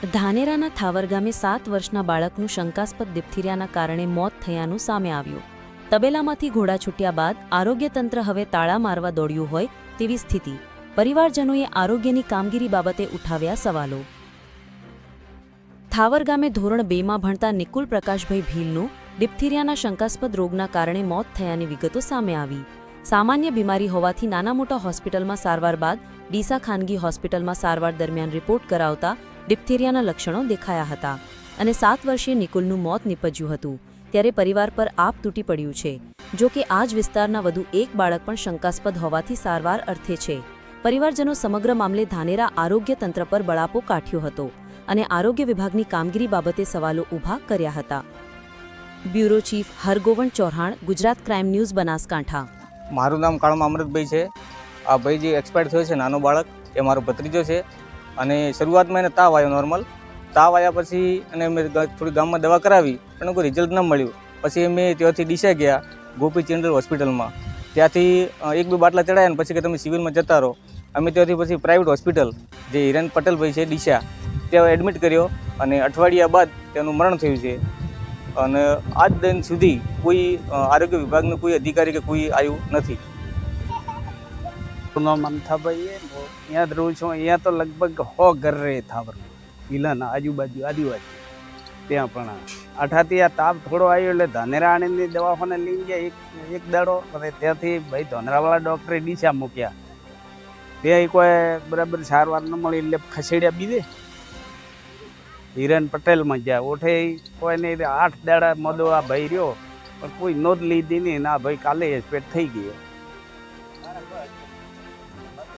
ધાનેરાના થાવર ગામે સાત વર્ષના બાળકનું શંકાસ્પદ ડિપ્થિરિયાના કારણે મોત થયાનું સામે આવ્યું. તબેલામાંથી ઘોડા છૂટ્યા બાદ આરોગ્ય તંત્ર હવે તાળા મારવા દોડ્યું હોય તેવી સ્થિતિ. પરિવારજનોએ આરોગ્યની કામગીરી બાબતે ઉઠાવ્યા સવાલો. થાવર ગામે ધોરણ બેમાં ભણતા નિકુલ પ્રકાશભાઈ ભીલનું ડિપ્થીરિયાના શંકાસ્પદ રોગના કારણે મોત થયાની વિગતો સામે આવી. સામાન્ય બીમારી હોવાથી નાના મોટા હોસ્પિટલમાં સારવાર બાદ ડીસા ખાનગી હોસ્પિટલમાં સારવાર દરમિયાન રિપોર્ટ કરાવતા ડિપ્થેરિયાના લક્ષણો દેખાયા હતા અને સાત વર્ષીય નિકુલનું મોત નીપજ્યું હતું. ત્યારે પરિવાર પર આપ તૂટી પડ્યું છે. જો કે આ જ વિસ્તારના વધુ એક બાળક પણ શંકાસ્પદ હોવાથી સારવાર અર્થે છે. પરિવારજનો સમગ્ર મામલે ધાનેરા આરોગ્ય તંત્ર પર બળાપો કાઢ્યો હતો અને આરોગ્ય વિભાગની કામગીરી બાબતે સવાલો ઊભા કર્યા હતા. Bureau chief Hargovan Chauhan, Gujarat crime news, Banaskantha. મારું નામ કાળમાં અમૃતભાઈ છે. આ ભાઈ જે એક્સપાયર થયો છે, નાનો બાળક, એ મારો ભત્રીજો છે. અને શરૂઆતમાં એને તાવ આવ્યો નોર્મલ તાવ આવ્યા પછી અને મેં થોડી ગામમાં દવા કરાવી, પણ કોઈ રિઝલ્ટ ન મળ્યું. પછી અમે ત્યાંથી ડીસા ગયા, ગોપી ચેન્ડલ હોસ્પિટલમાં. ત્યાંથી એક બે બાટલા ચડાયા ને પછી કે તમે સિવિલમાં જતા રહો. અમે ત્યાંથી પછી પ્રાઇવેટ હોસ્પિટલ જે હિરેન પટેલભાઈ છે, ડીસા, ત્યાં એડમિટ કર્યો અને અઠવાડિયા બાદ તેનું મરણ થયું છે. અને આજ દિન સુધી કોઈ આરોગ્ય વિભાગનું કોઈ અધિકારી કે કોઈ આવ્યું નથી. નો મમતાભાઈ એ હું અહીંયા જ રહું છું. અહીંયા તો લગભગ હો ઘરે થાવર. વિલાના આજુબાજુ, આદિવાસી. ત્યાં પણ આઠાથી આ તાપ થોડો આવ્યો એટલે ધાનેરાણીની દવાખાને લઈ ગયા એક એક દાડો. અને ત્યાંથી ભાઈ ધનરાવાળા ડૉક્ટરે ડીસા મૂક્યા. ત્યાં કોઈ બરાબર સારવાર ન મળી એટલે ખસેડ્યા બીજે. હિરેન પટેલમાં ગયા. ઓઠે કોઈ નહીં આઠ દાડા મદો આ ભાઈ રહ્યો. પણ કોઈ નોંધ લીધી નહીં. ના ભાઈ કાલે એક્સપેક્ટ થઈ ગયો.